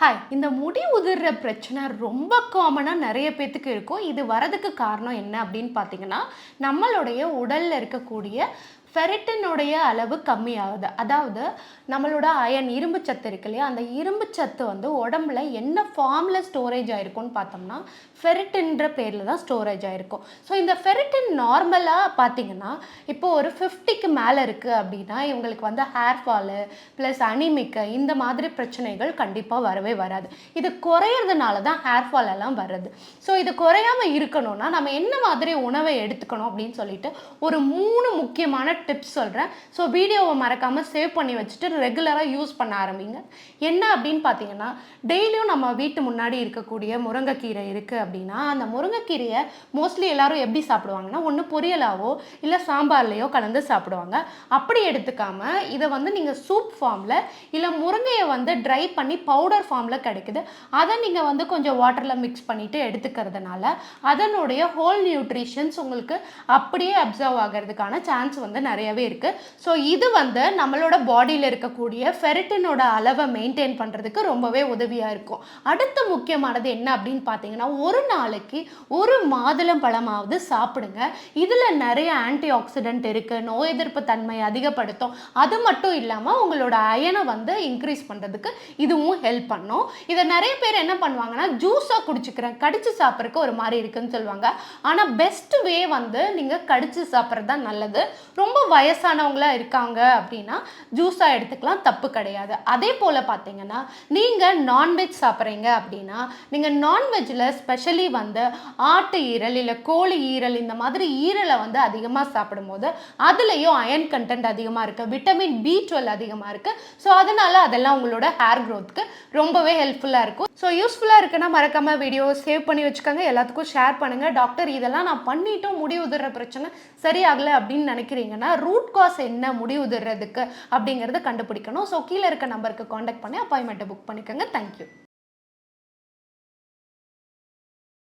Hi இந்த முடி உதிர்ற பிரச்சனை ரொம்ப காமனாக நிறைய பேத்துக்கு இருக்கும். இது வரதுக்கு காரணம் என்ன அப்படின்னு பார்த்தீங்கன்னா நம்மளுடைய உடலில் இருக்கக்கூடிய ஃபெரிட்டினுடைய அளவு கம்மியாகுது. அதாவது நம்மளோட அயன் இரும்பு சத்து இருக்கு இல்லையா? அந்த இரும்பு சத்து வந்து உடம்புல என்ன ஃபார்மில் ஸ்டோரேஜ் ஆகிருக்கும்னு பார்த்தோம்னா ஃபெரிட்டின்ற பேரில் தான் ஸ்டோரேஜ் ஆகிருக்கும் ஸோ இந்த ஃபெரிட்டின் நார்மலாக பார்த்தீங்கன்னா இப்போ ஒரு ஃபிஃப்டிக்கு மேலே இருக்குது அப்படின்னா இவங்களுக்கு வந்து ஹேர் ஃபாலு ப்ளஸ் அனிமிக்க இந்த மாதிரி பிரச்சனைகள் கண்டிப்பாக வரவே வராது. இது குறையிறதுனால தான் ஹேர் ஃபால் எல்லாம் வர்றது. ஸோ இது குறையாமல் இருக்கணும்னா நம்ம என்ன மாதிரி உணவை எடுத்துக்கணும் அப்படின்னு சொல்லிட்டு ஒரு மூணு முக்கியமான டிப்ஸ் சொல்கிறேன் ஸோ வீடியோவை மறக்காமல் சேவ் பண்ணி வச்சுட்டு ரெகுலராக யூஸ் பண்ண ஆரம்பிங்க. என்ன அப்படின்னு பார்த்தீங்கன்னா டெய்லியும் நம்ம வீட்டு முன்னாடி இருக்கக்கூடிய முருங்கைக்கீரை இருக்குது அப்படின்னா அந்த முருங்கைக்கீரையை மோஸ்ட்லி எல்லாரும் எப்படி சாப்பிடுவாங்கன்னா ஒன்று பொரியலாவோ இல்லை சாம்பார்லேயோ கலந்து சாப்பிடுவாங்க. அப்படி எடுத்துக்காமல் இதை வந்து நீங்கள் சூப் ஃபார்மில் இல்லை முருங்கையை வந்து ட்ரை பண்ணி பவுடர் ஃபார்ம் ஃபார்மில் கிடைக்குது. அதை நீங்கள் வந்து கொஞ்சம் வாட்டரில் மிக்ஸ் பண்ணிவிட்டு எடுத்துக்கிறதுனால அதனுடைய ஹோல் நியூட்ரிஷன்ஸ் உங்களுக்கு அப்படியே அப்சர்வ் ஆகிறதுக்கான சான்ஸ் வந்து நிறையவே இருக்குது ஸோ இது வந்து நம்மளோட பாடியில் இருக்கக்கூடிய ஃபெரிட்டினோட அளவை மெயின்டைன் பண்ணுறதுக்கு ரொம்பவே உதவியாக இருக்கும். அடுத்த முக்கியமானது என்ன அப்படின்னு பார்த்தீங்கன்னா ஒரு நாளைக்கு ஒரு மாதுளம் பழமாவது சாப்பிடுங்க. இதில் நிறைய ஆன்டி ஆக்சிடென்ட் இருக்குது நோய் எதிர்ப்பு தன்மை அதிகப்படுத்தும். அது மட்டும் இல்லாமல் உங்களோட அயனை வந்து இன்க்ரீஸ் பண்ணுறதுக்கு இதுவும் ஹெல்ப் பண்ணும். இதை நிறைய பேர் என்ன பண்ணுவாங்கன்னா ஜூஸாக குடிச்சிக்கிறேன் கடிச்சு சாப்பிட்றதுக்கு ஒரு மாதிரி இருக்குன்னு சொல்லுவாங்க. ஆனால் பெஸ்ட் வே வந்து நீங்கள் கடிச்சு சாப்பிட்றது தான் நல்லது. ரொம்ப வயசானவங்களா இருக்காங்க அப்படின்னா ஜூஸாக எடுத்துக்கலாம் தப்பு கிடையாது. அதே போல் பார்த்தீங்கன்னா நீங்கள் நான்வெஜ் சாப்பிட்றீங்க அப்படின்னா நீங்கள் நான்வெஜ்ஜில் ஸ்பெஷலி வந்து ஆட்டு ஈரல் இல்லை கோழி ஈரல் இந்த மாதிரி ஈரலை வந்து அதிகமாக சாப்பிடும்போது அதுலேயும் அயன் கண்டென்ட் அதிகமாக இருக்குது விட்டமின் பி டுவெல் அதிகமாக இருக்குது ஸோ அதனால் அதெல்லாம் உங்களோட ஹேர் க்ரோத்துக்கு ரொம்ப ரொம்பவே ஹெல்ப்ஃபுல்லாக இருக்கும். ஸோ யூஸ்ஃபுல்லாக இருக்குன்னா மறக்காமல் வீடியோ சேவ் பண்ணி வச்சுக்கோங்க. எல்லாத்துக்கும் ஷேர் பண்ணுங்கள் டாக்டர் இதெல்லாம் நான் பண்ணிட்டோம் முடி உதிர்ற பிரச்சனை சரியாகலை அப்படின்னு நினைக்கிறீங்கன்னா ரூட் காஸ் என்ன முடி உதிர்றதுக்கு அப்படிங்கிறத கண்டுபிடிக்கணும். ஸோ கீழே இருக்க நம்பருக்கு காண்டாக்ட் பண்ணி அப்பாயின்மெண்ட்டை புக் பண்ணிக்கோங்க. தேங்க்யூ